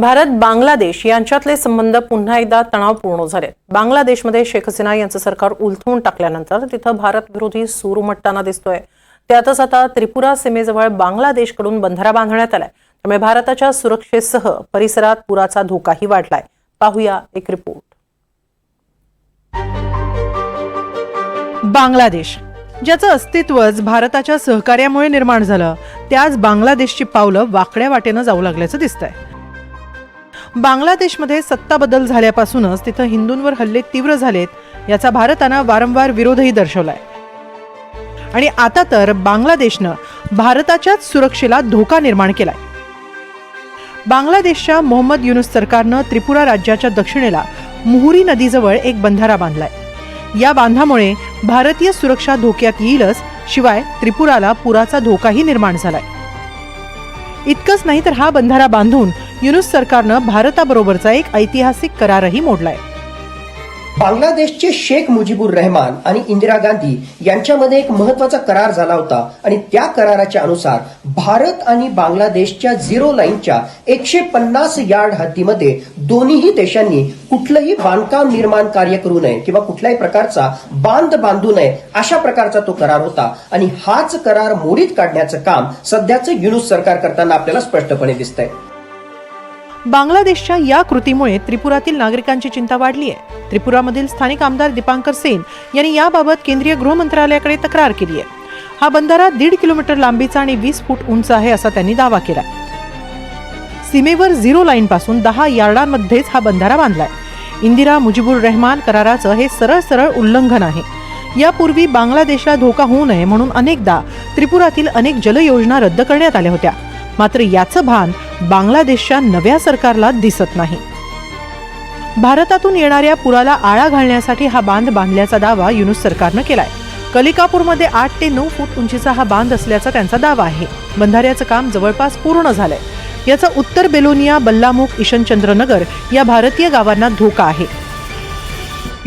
भारत बांगलादेश यांच्यातले संबंध पुन्हा एकदा तणावपूर्ण झालेत. बांगलादेशमध्ये शेख हसीना यांचं सरकार उलथवून टाकल्यानंतर तिथं भारत विरोधी सूर उमटताना दिसतोय. त्यातच आता त्रिपुरा सीमेजवळ बांगलादेशकडून बंधारा बांधण्यात आलाय. त्यामुळे भारताच्या सुरक्षेसह परिसरात पुराचा धोकाही वाढलाय. पाहूया एक रिपोर्ट. बांगलादेश ज्याचं अस्तित्वच भारताच्या सहकार्यामुळे निर्माण झालं त्याच बांगलादेशची पावलं वाकड्या वाटेनं जाऊ लागल्याचं दिसतंय. बांगलादेशमध्ये सत्ता बदल झाल्यापासूनच तिथं हिंदूंवर हल्ले तीव्र झालेत याचा भारतानं वारंवार विरोधही दर्शवलाय. आणि आता तर बांगलादेशनं भारताच्याच सुरक्षेला धोका निर्माण केलाय. बांगलादेशच्या मोहम्मद युनुस सरकारनं त्रिपुरा राज्याच्या दक्षिणेला मुहुरी नदीजवळ एक बंधारा बांधलाय. या बांधामुळे भारतीय सुरक्षा धोक्यात येईलच शिवाय त्रिपुराला पुराचा धोकाही निर्माण झालाय. इतकंच नाही तर हा बंधारा बांधून युनुस सरकारनं भारताबरोबरचा एक ऐतिहासिक करारही मोडलाय. बांगलादेशचे शेख मुजीबुर रहमान आणि इंदिरा गांधी यांच्यामध्ये एक महत्त्वाचा करार झाला होता आणि त्या कराराच्या अनुसार भारत आणि बांगलादेशच्या झिरो लाईनच्या एकशे पन्नास यार्ड हद्दीमध्ये दोन्हीही देशांनी कुठलंही बांधकाम निर्माण कार्य करू नये किंवा कुठल्याही प्रकारचा बांध बांधू नये अशा प्रकारचा तो करार होता. आणि हाच करार मोडीत काढण्याचं काम सध्याचं युनुस सरकार करताना आपल्याला स्पष्टपणे दिसतंय. बांगलादेशच्या या कृतीमुळे त्रिपुरातील नागरिकांची चिंता वाढली आहे त्रिपुरामधील स्थानिक आमदार दीपांकर सेन यांनी याबाबत केंद्रीय गृह मंत्रालयाकडे तक्रार केली आहे हा बंधारा दीड किलोमीटर लांबीचा आणि वीस फूट उंच आहे असा त्यांनी दावा केला सीमेवर झिरो लाईन पासून दहा यार्डांमध्येच हा बंधारा बांधलाय. इंदिरा मुजीबुर रहमान कराराचं हे सरळ सरळ उल्लंघन आहे. यापूर्वी बांगलादेशला धोका होऊ नये म्हणून अनेकदा त्रिपुरातील अनेक जलयोजना रद्द करण्यात आल्या होत्या. मात्र याचं भान बांगलादेशच्या नव्या सरकारला दिसत नाही. भारतातून येणाऱ्या पुराला आळा घालण्यासाठी हा बांध बांधल्याचा दावा युनुस सरकारनं केलाय. कलिकापूरमध्ये आठ ते नऊ फूट उंचीचा हा बांध असल्याचा त्यांचा दावा आहे. बंधाऱ्याचं काम जवळपास पूर्ण झालंय. याचा उत्तर बेलोनिया बल्लामुख ईशनचंद्रनगर या भारतीय गावांना धोका आहे.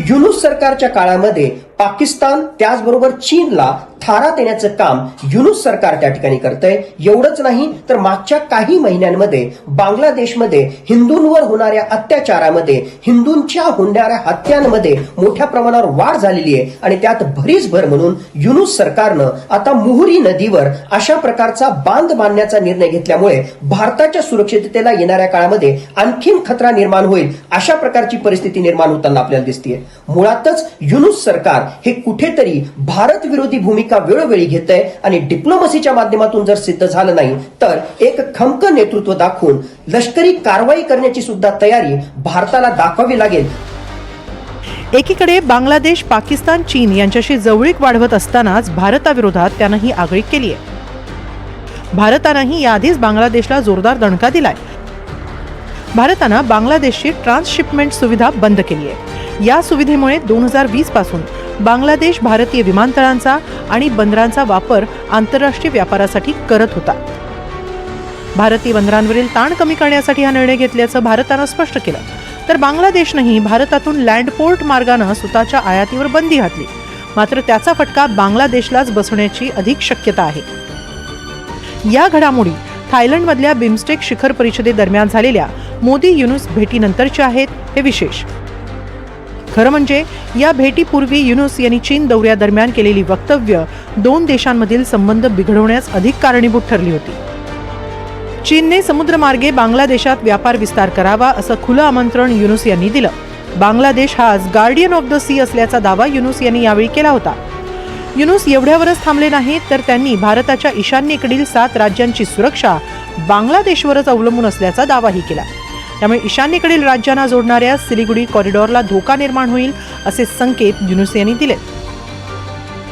युनुस सरकारच्या काळामध्ये पाकिस्तान त्याचबरोबर चीनला थारा देण्याचं काम युनुस सरकार त्या ठिकाणी करतंय. एवढंच नाही तर मागच्या काही महिन्यांमध्ये बांगलादेशमध्ये हिंदूंवर होणाऱ्या अत्याचारामध्ये हिंदूंच्या होणाऱ्या हत्यांमध्ये मोठ्या प्रमाणावर वाढ झालेली आहे आणि त्यात भरीस भर म्हणून युनुस सरकारनं आता मुहुरी नदीवर अशा प्रकारचा बांध बांधण्याचा निर्णय घेतल्यामुळे भारताच्या सुरक्षिततेला येणाऱ्या काळामध्ये आणखीन खतरा निर्माण होईल अशा प्रकारची परिस्थिती निर्माण होताना आपल्याला दिसतीये. मुळातच युनुस सरकार सरकार हे कुठेतरी भारत विरोधी भूमिका वेळोवेळी घेत आहे आणि डिप्लोमसीच्या माध्यमातून जर सिद्ध झालं नाही तर एक खमक नेतृत्व दाखवून लष्करी कारवाई करण्याची सुद्धा तयारी भारताला दाखवावी लागेल. एकीकडे बांगलादेश पाकिस्तान चीन यांच्याशी जवळीक वाढवत असतानाच भारताविरोधात त्यानं ही आगळीक केली आहे. भारतानंही याआधीच बांगलादेशला जोरदार दणका दिलाय. भारतानं बांगलादेशची ट्रान्सशिपमेंट सुविधा बंद केली आहे. या सुविधेमुळे दोन हजार वीसपासून बांगलादेश भारतीय विमानतळांचा आणि बंदरांचा वापर आंतरराष्ट्रीय व्यापारासाठी करत होता. भारतीय बंदरांवरील ताण कमी करण्यासाठी हा निर्णय घेतल्याचं भारतानं स्पष्ट केलं. तर बांगलादेशनंही भारतातून लँडपोर्ट मार्गानं स्वतःच्या आयातीवर बंदी घातली. मात्र त्याचा फटका बांगलादेशलाच बसण्याची अधिक शक्यता आहे. या घडामोडी थायलंडमधल्या बिमस्टेक शिखर परिषदेदरम्यान झालेल्या मोदी युनुस भेटीनंतरच्या आहेत हे विशेष. खरं म्हणजे या भेटीपूर्वी युनुस यांनी चीन दौऱ्यादरम्यान केलेली वक्तव्य दोन देशांमधील संबंध बिघडवण्यास अधिक कारणीभूत ठरली होती. चीनने समुद्रमार्गे बांगलादेशात व्यापार विस्तार करावा असं खुलं आमंत्रण युनुस यांनी दिलं. बांगलादेश हा आज गार्डियन ऑफ द सी असल्याचा दावा युनुस यांनी यावेळी केला होता. युनुस एवढ्यावरच थांबले नाहीत तर त्यांनी भारताच्या ईशान्येकडील सात राज्यांची सुरक्षा बांगलादेशवरच अवलंबून असल्याचा दावाही केला. त्यामुळे ईशान्येकडील राज्यांना जोडणाऱ्या सिलिगुडी कॉरिडॉरला धोका निर्माण होईल असे संकेत युनुस यांनी दिले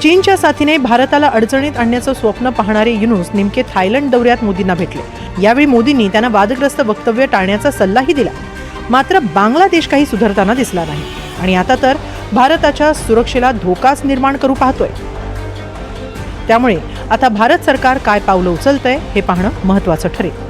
चीनच्या साथीने भारताला अडचणीत आणण्याचं स्वप्न पाहणारे युनुस नेमके थायलंड दौऱ्यात मोदींना भेटले. यावेळी मोदींनी त्यांना वादग्रस्त वक्तव्य टाळण्याचा सल्लाही दिला. मात्र बांगलादेश काही सुधारताना दिसला नाही. आणि आता तर भारताच्या सुरक्षेला धोकाच निर्माण करू पाहतोय. त्यामुळे आता भारत सरकार काय पावलं उचलतंय हे पाहणं महत्त्वाचं ठरेल.